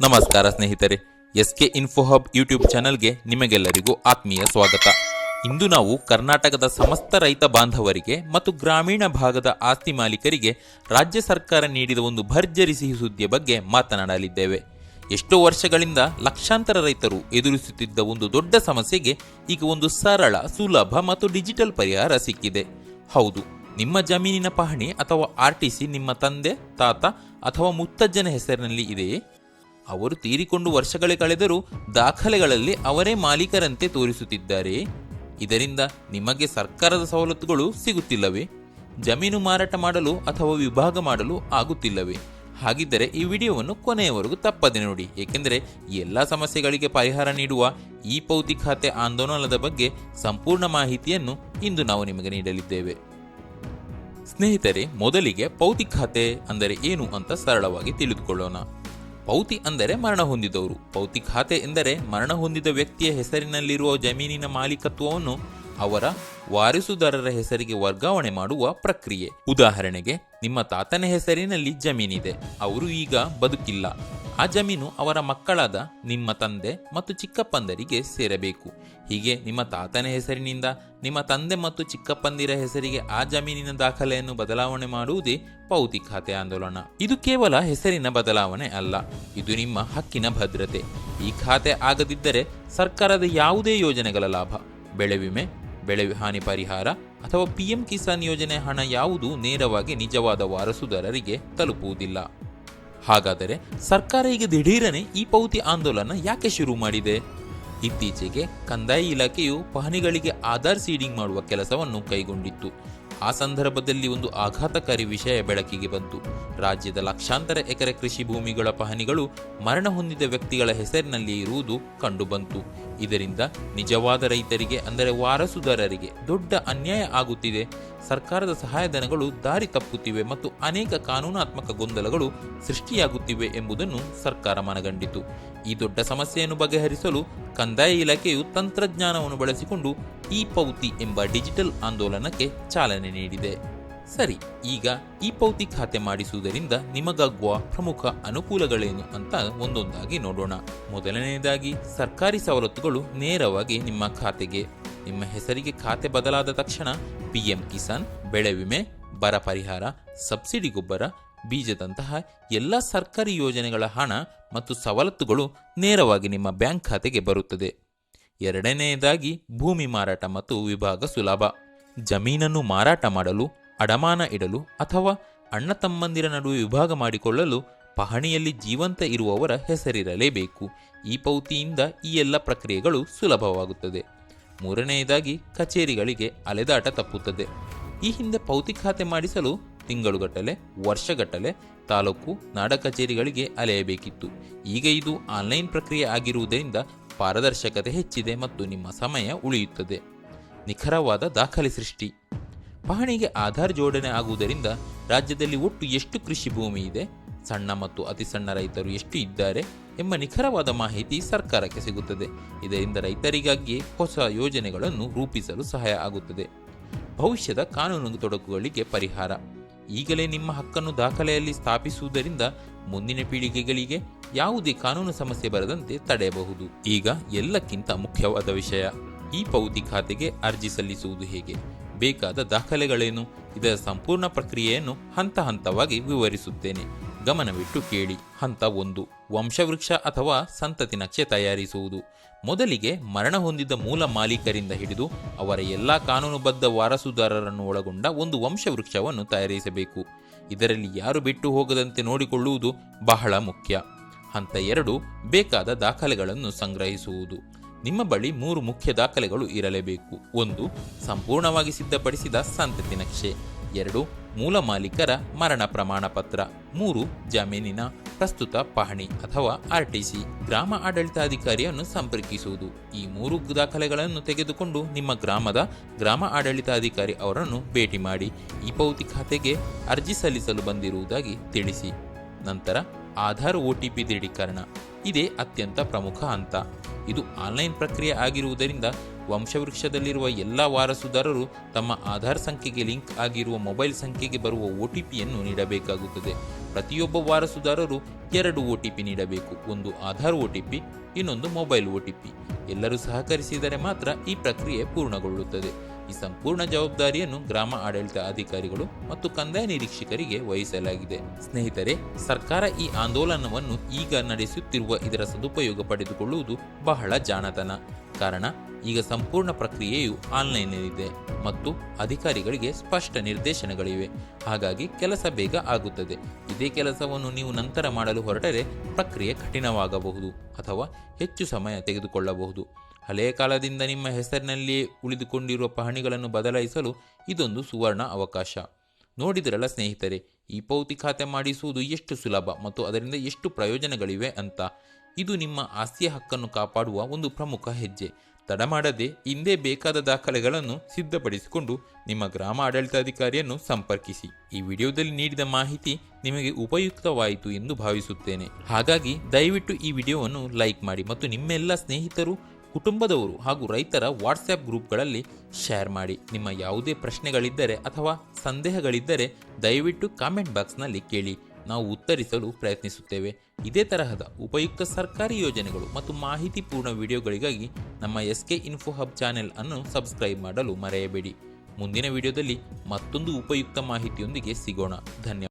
ನಮಸ್ಕಾರ ಸ್ನೇಹಿತರೆ S K info hub YouTube ಚಾನಲ್ಗೆ ನಿಮಗೆಲ್ಲರಿಗೂ ಆತ್ಮೀಯ ಸ್ವಾಗತ. ಇಂದು ನಾವು ಕರ್ನಾಟಕದ ಸಮಸ್ತ ರೈತ ಬಾಂಧವರಿಗೆ ಮತ್ತು ಗ್ರಾಮೀಣ ಭಾಗದ ಆಸ್ತಿ ಮಾಲೀಕರಿಗೆ ರಾಜ್ಯ ಸರ್ಕಾರ ನೀಡಿದ ಒಂದು ಭರ್ಜರಿ ಸಿಹಿ ಸುದ್ದಿಯ ಬಗ್ಗೆ ಮಾತನಾಡಲಿದ್ದೇವೆ. ಎಷ್ಟೋ ವರ್ಷಗಳಿಂದ ಲಕ್ಷಾಂತರ ರೈತರು ಎದುರಿಸುತ್ತಿದ್ದ ಒಂದು ದೊಡ್ಡ ಸಮಸ್ಯೆಗೆ ಈಗ ಒಂದು ಸರಳ, ಸುಲಭ ಮತ್ತು ಡಿಜಿಟಲ್ ಪರಿಹಾರ ಸಿಕ್ಕಿದೆ. ಹೌದು, ನಿಮ್ಮ ಜಮೀನಿನ ಪಹಣಿ ಅಥವಾ ಆರ್ಟಿಸಿ ನಿಮ್ಮ ತಂದೆ, ತಾತ ಅಥವಾ ಮುತ್ತಜ್ಜನ ಹೆಸರಿನಲ್ಲಿ ಇದೆಯೇ? ಅವರು ತೀರಿಕೊಂಡು ವರ್ಷಗಳೇ ಕಳೆದರೂ ದಾಖಲೆಗಳಲ್ಲಿ ಅವರೇ ಮಾಲೀಕರಂತೆ ತೋರಿಸುತ್ತಿದ್ದಾರೆ. ಇದರಿಂದ ನಿಮಗೆ ಸರ್ಕಾರದ ಸವಲತ್ತುಗಳು ಸಿಗುತ್ತಿಲ್ಲವೇ? ಜಮೀನು ಮಾರಾಟ ಮಾಡಲು ಅಥವಾ ವಿಭಾಗ ಮಾಡಲು ಆಗುತ್ತಿಲ್ಲವೇ? ಹಾಗಿದ್ದರೆ ಈ ವಿಡಿಯೋವನ್ನು ಕೊನೆಯವರೆಗೂ ತಪ್ಪದೆ ನೋಡಿ. ಏಕೆಂದರೆ ಎಲ್ಲ ಸಮಸ್ಯೆಗಳಿಗೆ ಪರಿಹಾರ ನೀಡುವ ಈ ಪೌತಿ ಖಾತೆ ಆಂದೋಲನದ ಬಗ್ಗೆ ಸಂಪೂರ್ಣ ಮಾಹಿತಿಯನ್ನು ಇಂದು ನಾವು ನಿಮಗೆ ನೀಡಲಿದ್ದೇವೆ. ಸ್ನೇಹಿತರೆ, ಮೊದಲಿಗೆ ಪೌತಿ ಖಾತೆ ಅಂದರೆ ಏನು ಅಂತ ಸರಳವಾಗಿ ತಿಳಿದುಕೊಳ್ಳೋಣ. ಪೌತಿ ಅಂದರೆ ಮರಣ ಹೊಂದಿದವರು. ಪೌತಿ ಖಾತೆ ಎಂದರೆ ಮರಣ ಹೊಂದಿದ ವ್ಯಕ್ತಿಯ ಹೆಸರಿನಲ್ಲಿರುವ ಜಮೀನಿನ ಮಾಲೀಕತ್ವವನ್ನು ಅವರ ವಾರಿಸುದಾರರ ಹೆಸರಿಗೆ ವರ್ಗಾವಣೆ ಮಾಡುವ ಪ್ರಕ್ರಿಯೆ. ಉದಾಹರಣೆಗೆ, ನಿಮ್ಮ ತಾತನ ಹೆಸರಿನಲ್ಲಿ ಜಮೀನಿದೆ. ಅವರು ಈಗ ಬದುಕಿಲ್ಲ. ಆ ಜಮೀನು ಅವರ ಮಕ್ಕಳಾದ ನಿಮ್ಮ ತಂದೆ ಮತ್ತು ಚಿಕ್ಕಪ್ಪಂದರಿಗೆ ಸೇರಬೇಕು. ಹೀಗೆ ನಿಮ್ಮ ತಾತನ ಹೆಸರಿನಿಂದ ನಿಮ್ಮ ತಂದೆ ಮತ್ತು ಚಿಕ್ಕಪ್ಪಂದಿರ ಹೆಸರಿಗೆ ಆ ಜಮೀನಿನ ದಾಖಲೆಯನ್ನು ಬದಲಾವಣೆ ಮಾಡುವುದೇ ಪೌತಿ ಖಾತೆ ಆಂದೋಲನ. ಇದು ಕೇವಲ ಹೆಸರಿನ ಬದಲಾವಣೆ ಅಲ್ಲ, ಇದು ನಿಮ್ಮ ಹಕ್ಕಿನ ಭದ್ರತೆ. ಈ ಖಾತೆ ಆಗದಿದ್ದರೆ ಸರ್ಕಾರದ ಯಾವುದೇ ಯೋಜನೆಗಳ ಲಾಭ. ಬೆಳೆ ವಿಮೆ ಬೆಳೆ ಹಾನಿ ಪರಿಹಾರ ಅಥವಾ ಪಿಎಂ ಕಿಸಾನ್ ಯೋಜನೆ ಹಣ ಯಾವುದು ನೇರವಾಗಿ ನಿಜವಾದ ವಾರಸುದಾರರಿಗೆ ತಲುಪುವುದಿಲ್ಲ. ಹಾಗಾದರೆ ಸರ್ಕಾರ ಈಗ ದಿಢೀರನೆ ಈ ಪೌತಿ ಆಂದೋಲನ ಯಾಕೆ ಶುರು ಮಾಡಿದೆ? ಇತ್ತೀಚೆಗೆ ಕಂದಾಯ ಇಲಾಖೆಯು ಪಹಣಿಗಳಿಗೆ ಆಧಾರ್ ಸೀಡಿಂಗ್ ಮಾಡುವ ಕೆಲಸವನ್ನು ಕೈಗೊಂಡಿತ್ತು. ಆ ಸಂದರ್ಭದಲ್ಲಿ ಒಂದು ಆಘಾತಕಾರಿ ವಿಷಯ ಬೆಳಕಿಗೆ ಬಂತು. ರಾಜ್ಯದ ಲಕ್ಷಾಂತರ ಎಕರೆ ಕೃಷಿ ಭೂಮಿಗಳ ಪಹಣಿಗಳು ಮರಣ ಹೊಂದಿದ ವ್ಯಕ್ತಿಗಳ ಹೆಸರಿನಲ್ಲಿ ಇರುವುದು ಕಂಡುಬಂತು. ಇದರಿಂದ ನಿಜವಾದ ರೈತರಿಗೆ, ಅಂದರೆ ವಾರಸುದಾರರಿಗೆ, ದೊಡ್ಡ ಅನ್ಯಾಯ ಆಗುತ್ತಿದೆ. ಸರ್ಕಾರದ ಸಹಾಯಧನಗಳು ದಾರಿ ತಪ್ಪುತ್ತಿವೆ ಮತ್ತು ಅನೇಕ ಕಾನೂನಾತ್ಮಕ ಗೊಂದಲಗಳು ಸೃಷ್ಟಿಯಾಗುತ್ತಿವೆ ಎಂಬುದನ್ನು ಸರ್ಕಾರ ಮನಗಂಡಿತು. ಈ ದೊಡ್ಡ ಸಮಸ್ಯೆಯನ್ನು ಬಗೆಹರಿಸಲು ಕಂದಾಯ ಇಲಾಖೆಯು ತಂತ್ರಜ್ಞಾನವನ್ನು ಬಳಸಿಕೊಂಡು ಇ ಪೌತಿ ಎಂಬ ಡಿಜಿಟಲ್ ಆಂದೋಲನಕ್ಕೆ ಚಾಲನೆ ನೀಡಿದೆ. ಸರಿ, ಈಗ ಈ ಪೌತಿ ಖಾತೆ ಮಾಡಿಸುವುದರಿಂದ ನಿಮಗಾಗುವ ಪ್ರಮುಖ ಅನುಕೂಲಗಳೇನು ಅಂತ ಒಂದೊಂದಾಗಿ ನೋಡೋಣ. ಮೊದಲನೆಯದಾಗಿ ಸರ್ಕಾರಿ ಸವಲತ್ತುಗಳು ನೇರವಾಗಿ ನಿಮ್ಮ ಖಾತೆಗೆ. ನಿಮ್ಮ ಹೆಸರಿಗೆ ಖಾತೆ ಬದಲಾದ ತಕ್ಷಣ ಪಿಎಂ ಕಿಸಾನ್, ಬೆಳೆ ವಿಮೆ, ಬರ ಪರಿಹಾರ, ಸಬ್ಸಿಡಿ ಗೊಬ್ಬರ, ಬೀಜದಂತಹ ಎಲ್ಲ ಸರ್ಕಾರಿ ಯೋಜನೆಗಳ ಹಣ ಮತ್ತು ಸವಲತ್ತುಗಳು ನೇರವಾಗಿ ನಿಮ್ಮ ಬ್ಯಾಂಕ್ ಖಾತೆಗೆ ಬರುತ್ತದೆ. ಎರಡನೆಯದಾಗಿ ಭೂಮಿ ಮಾರಾಟ ಮತ್ತು ವಿಭಾಗ ಸುಲಭ. ಜಮೀನನ್ನು ಮಾರಾಟ ಮಾಡಲು, ಅಡಮಾನ ಇಡಲು ಅಥವಾ ಅಣ್ಣ ತಮ್ಮಂದಿರ ನಡುವೆ ವಿಭಾಗ ಮಾಡಿಕೊಳ್ಳಲು ಪಹಣಿಯಲ್ಲಿ ಜೀವಂತ ಇರುವವರ ಹೆಸರಿರಲೇಬೇಕು. ಈ ಪೌತಿಯಿಂದ ಈ ಎಲ್ಲ ಪ್ರಕ್ರಿಯೆಗಳು ಸುಲಭವಾಗುತ್ತದೆ. ಮೂರನೆಯದಾಗಿ ಕಚೇರಿಗಳಿಗೆ ಅಲೆದಾಟ ತಪ್ಪುತ್ತದೆ. ಈ ಹಿಂದೆ ಪೌತಿ ಖಾತೆ ಮಾಡಿಸಲು ತಿಂಗಳುಗಟ್ಟಲೆ, ವರ್ಷಗಟ್ಟಲೆ ತಾಲೂಕು ನಾಡ ಕಚೇರಿಗಳಿಗೆ ಅಲೆಯಬೇಕಿತ್ತು ಈಗ ಇದು ಆನ್ಲೈನ್ ಪ್ರಕ್ರಿಯೆ ಆಗಿರುವುದರಿಂದ ಪಾರದರ್ಶಕತೆ ಹೆಚ್ಚಿದೆ ಮತ್ತು ನಿಮ್ಮ ಸಮಯ ಉಳಿಯುತ್ತದೆ. ನಿಖರವಾದ ದಾಖಲೆ ಸೃಷ್ಟಿ. ಪಹಣಿಗೆ ಆಧಾರ್ ಜೋಡಣೆ ಆಗುವುದರಿಂದ ರಾಜ್ಯದಲ್ಲಿ ಒಟ್ಟು ಎಷ್ಟು ಕೃಷಿ ಭೂಮಿ ಇದೆ? ಸಣ್ಣ ಮತ್ತು ಅತಿ ಸಣ್ಣ ರೈತರು ಎಷ್ಟು ಇದ್ದಾರೆ ಎಂಬ ನಿಖರವಾದ ಮಾಹಿತಿ ಸರ್ಕಾರಕ್ಕೆ ಸಿಗುತ್ತದೆ. ಇದರಿಂದ ರೈತರಿಗಾಗಿಯೇ ಹೊಸ ಯೋಜನೆಗಳನ್ನು ರೂಪಿಸಲು ಸಹಾಯ ಆಗುತ್ತದೆ. ಭವಿಷ್ಯದ ಕಾನೂನು ತೊಡಕುಗಳಿಗೆ ಪರಿಹಾರ. ಈಗಲೇ ನಿಮ್ಮ ಹಕ್ಕನ್ನು ದಾಖಲೆಯಲ್ಲಿ ಸ್ಥಾಪಿಸುವುದರಿಂದ ಮುಂದಿನ ಪೀಳಿಗೆಗಳಿಗೆ ಯಾವುದೇ ಕಾನೂನು ಸಮಸ್ಯೆ ಬರದಂತೆ ತಡೆಯಬಹುದು. ಈಗ ಎಲ್ಲಕ್ಕಿಂತ ಮುಖ್ಯವಾದ ವಿಷಯ, ಈ ಪೌತಿ ಖಾತೆಗೆ ಅರ್ಜಿ ಸಲ್ಲಿಸುವುದು ಹೇಗೆ? ಬೇಕಾದ ದಾಖಲೆಗಳೇನು? ಇದರ ಸಂಪೂರ್ಣ ಪ್ರಕ್ರಿಯೆಯನ್ನು ಹಂತ ಹಂತವಾಗಿ ವಿವರಿಸುತ್ತೇನೆ. ಗಮನವಿಟ್ಟು ಕೇಳಿ. ಹಂತ ಒಂದು. ವಂಶವೃಕ್ಷ ಅಥವಾ ಸಂತತಿ ನಕ್ಷೆ ತಯಾರಿಸುವುದು. ಮೊದಲಿಗೆ ಮರಣ ಹೊಂದಿದ ಮೂಲ ಮಾಲೀಕರಿಂದ ಹಿಡಿದು ಅವರ ಎಲ್ಲ ಕಾನೂನುಬದ್ಧ ವಾರಸುದಾರರನ್ನು ಒಳಗೊಂಡ ಒಂದು ವಂಶವೃಕ್ಷವನ್ನು ತಯಾರಿಸಬೇಕು. ಇದರಲ್ಲಿ ಯಾರು ಬಿಟ್ಟು ಹೋಗದಂತೆ ನೋಡಿಕೊಳ್ಳುವುದು ಬಹಳ ಮುಖ್ಯ. ಹಂತ ಎರಡು. ಬೇಕಾದ ದಾಖಲೆಗಳನ್ನು ಸಂಗ್ರಹಿಸುವುದು. ನಿಮ್ಮ ಬಳಿ ಮೂರು ಮುಖ್ಯ ದಾಖಲೆಗಳು ಇರಲೇಬೇಕು. ಒಂದು. ಸಂಪೂರ್ಣವಾಗಿ ಸಿದ್ಧಪಡಿಸಿದ ಸಂತತಿ ನಕ್ಷೆ ಎರಡು. ಮೂಲ ಮಾಲೀಕರ ಮರಣ ಪ್ರಮಾಣ ಪತ್ರ, ಮೂರು ಜಮೀನಿನ ಪ್ರಸ್ತುತ ಪಹಣಿ ಅಥವಾ ಆರ್ಟಿಸಿ ಗ್ರಾಮ ಆಡಳಿತಾಧಿಕಾರಿಯನ್ನು ಸಂಪರ್ಕಿಸುವುದು. ಈ ಮೂರು ದಾಖಲೆಗಳನ್ನು ತೆಗೆದುಕೊಂಡು ನಿಮ್ಮ ಗ್ರಾಮದ ಗ್ರಾಮ ಆಡಳಿತಾಧಿಕಾರಿ ಅವರನ್ನು ಭೇಟಿ ಮಾಡಿ ಈ ಪೌತಿ ಖಾತೆಗೆ ಅರ್ಜಿ ಸಲ್ಲಿಸಲು ಬಂದಿರುವುದಾಗಿ ತಿಳಿಸಿ. ನಂತರ ಆಧಾರ್ ಒ ಟಿ ಪಿ ದೃಢೀಕರಣ. ಇದೇ ಅತ್ಯಂತ ಪ್ರಮುಖ ಹಂತ. ಇದು ಆನ್ಲೈನ್ ಪ್ರಕ್ರಿಯೆ ಆಗಿರುವುದರಿಂದ ವಂಶವೃಕ್ಷದಲ್ಲಿರುವ ಎಲ್ಲ ವಾರಸುದಾರರು ತಮ್ಮ ಆಧಾರ್ ಸಂಖ್ಯೆಗೆ ಲಿಂಕ್ ಆಗಿರುವ ಮೊಬೈಲ್ ಸಂಖ್ಯೆಗೆ ಬರುವ ಒ ಟಿ ಪಿಯನ್ನು ನೀಡಬೇಕಾಗುತ್ತದೆ. ಪ್ರತಿಯೊಬ್ಬ ವಾರಸುದಾರರು ಎರಡು ಒ ಟಿ ಪಿ ನೀಡಬೇಕು. ಒಂದು ಆಧಾರ್ ಒ ಟಿ ಪಿ, ಇನ್ನೊಂದು ಮೊಬೈಲ್ ಒ ಟಿ ಪಿ. ಎಲ್ಲರೂ ಸಹಕರಿಸಿದರೆ ಮಾತ್ರ ಈ ಪ್ರಕ್ರಿಯೆ ಪೂರ್ಣಗೊಳ್ಳುತ್ತದೆ. ಈ ಸಂಪೂರ್ಣ ಜವಾಬ್ದಾರಿಯನ್ನು ಗ್ರಾಮ ಆಡಳಿತ ಅಧಿಕಾರಿಗಳು ಮತ್ತು ಕಂದಾಯ ನಿರೀಕ್ಷಕರಿಗೆ ವಹಿಸಲಾಗಿದೆ. ಸ್ನೇಹಿತರೆ, ಸರ್ಕಾರ ಈ ಆಂದೋಲನವನ್ನು ಈಗ ನಡೆಸುತ್ತಿರುವ ಇದರ ಸದುಪಯೋಗ ಪಡೆದುಕೊಳ್ಳುವುದು ಬಹಳ ಜಾಣತನ. ಕಾರಣ, ಈಗ ಸಂಪೂರ್ಣ ಪ್ರಕ್ರಿಯೆಯು ಆನ್ಲೈನ್ನಲ್ಲಿದೆ ಮತ್ತು ಅಧಿಕಾರಿಗಳಿಗೆ ಸ್ಪಷ್ಟ ನಿರ್ದೇಶನಗಳಿವೆ. ಹಾಗಾಗಿ ಕೆಲಸ ಬೇಗ ಆಗುತ್ತದೆ. ಇದೇ ಕೆಲಸವನ್ನು ನೀವು ನಂತರ ಮಾಡಲು ಹೊರಟರೆ ಪ್ರಕ್ರಿಯೆ ಕಠಿಣವಾಗಬಹುದು ಅಥವಾ ಹೆಚ್ಚು ಸಮಯ ತೆಗೆದುಕೊಳ್ಳಬಹುದು. ಹಳೆಯ ಕಾಲದಿಂದ ನಿಮ್ಮ ಹೆಸರಿನಲ್ಲಿಯೇ ಉಳಿದುಕೊಂಡಿರುವ ಪಹಣಿಗಳನ್ನು ಬದಲಾಯಿಸಲು ಇದೊಂದು ಸುವರ್ಣ ಅವಕಾಶ. ನೋಡಿದ್ರಲ್ಲ ಸ್ನೇಹಿತರೆ, ಈ ಪೌತಿ ಖಾತೆ ಮಾಡಿಸುವುದು ಎಷ್ಟು ಸುಲಭ ಮತ್ತು ಅದರಿಂದ ಎಷ್ಟು ಪ್ರಯೋಜನಗಳಿವೆ ಅಂತ. ಇದು ನಿಮ್ಮ ಆಸ್ತಿಯ ಹಕ್ಕನ್ನು ಕಾಪಾಡುವ ಒಂದು ಪ್ರಮುಖ ಹೆಜ್ಜೆ. ತಡ ಮಾಡದೆ ಹಿಂದೆ ಬೇಕಾದ ದಾಖಲೆಗಳನ್ನು ಸಿದ್ಧಪಡಿಸಿಕೊಂಡು ನಿಮ್ಮ ಗ್ರಾಮ ಆಡಳಿತಾಧಿಕಾರಿಯನ್ನು ಸಂಪರ್ಕಿಸಿ. ಈ ವಿಡಿಯೋದಲ್ಲಿ ನೀಡಿದ ಮಾಹಿತಿ ನಿಮಗೆ ಉಪಯುಕ್ತವಾಯಿತು ಎಂದು ಭಾವಿಸುತ್ತೇನೆ. ಹಾಗಾಗಿ ದಯವಿಟ್ಟು ಈ ವಿಡಿಯೋವನ್ನು ಲೈಕ್ ಮಾಡಿ ಮತ್ತು ನಿಮ್ಮೆಲ್ಲ ಸ್ನೇಹಿತರು ಕುಟುಂಬದವರು ಹಾಗೂ ರೈತರ ವಾಟ್ಸ್ಆ್ಯಪ್ ಗ್ರೂಪ್ಗಳಲ್ಲಿ ಶೇರ್ ಮಾಡಿ. ನಿಮ್ಮ ಯಾವುದೇ ಪ್ರಶ್ನೆಗಳಿದ್ದರೆ ಅಥವಾ ಸಂದೇಹಗಳಿದ್ದರೆ ದಯವಿಟ್ಟು ಕಾಮೆಂಟ್ ಬಾಕ್ಸ್ನಲ್ಲಿ ಕೇಳಿ. ನಾವು ಉತ್ತರಿಸಲು ಪ್ರಯತ್ನಿಸುತ್ತೇವೆ. ಇದೇ ತರಹದ ಉಪಯುಕ್ತ ಸರ್ಕಾರಿ ಯೋಜನೆಗಳು ಮತ್ತು ಮಾಹಿತಿಪೂರ್ಣ ವಿಡಿಯೋಗಳಿಗಾಗಿ ನಮ್ಮ S K info hub channel ಅನ್ನು ಸಬ್ಸ್ಕ್ರೈಬ್ ಮಾಡಲು ಮರೆಯಬೇಡಿ. ಮುಂದಿನ ವಿಡಿಯೋದಲ್ಲಿ ಮತ್ತೊಂದು ಉಪಯುಕ್ತ ಮಾಹಿತಿಯೊಂದಿಗೆ ಸಿಗೋಣ. ಧನ್ಯವಾದ.